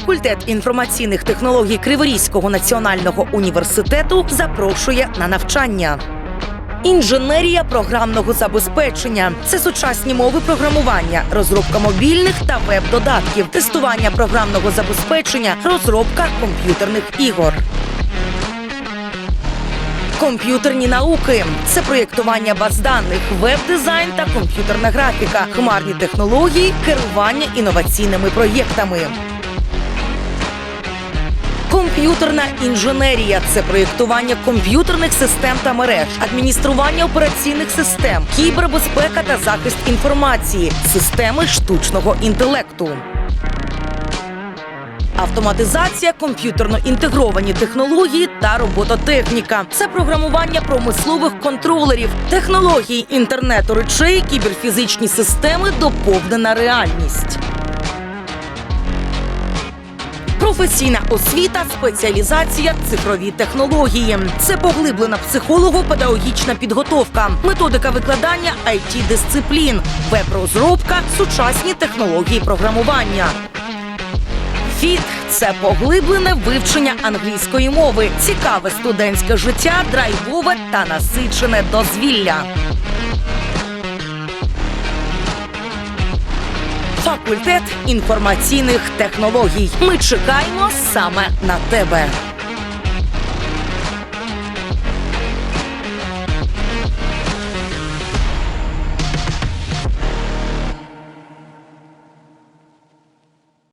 Факультет інформаційних технологій Криворізького національного університету запрошує на навчання. Інженерія програмного забезпечення це сучасні мови програмування, розробка мобільних та веб-додатків, тестування програмного забезпечення, розробка комп'ютерних ігор. Комп'ютерні науки це проєктування баз даних, веб-дизайн та комп'ютерна графіка, хмарні технології, керування інноваційними проєктами. Комп'ютерна інженерія це проєктування комп'ютерних систем та мереж, адміністрування операційних систем, кібербезпека та захист інформації, системи штучного інтелекту. Автоматизація, комп'ютерно інтегровані технології та робототехніка. Це програмування промислових контролерів, технології інтернету речей, кіберфізичні системи, доповнена реальність. Професійна освіта, спеціалізація, цифрові технології. Це поглиблена психолого-педагогічна підготовка, методика викладання it дисциплін, веб-розробка, сучасні технології програмування. ФІТ це поглиблене вивчення англійської мови, цікаве студентське життя, драйвове та насичене дозвілля. Факультет інформаційних технологій. Ми чекаємо саме на тебе.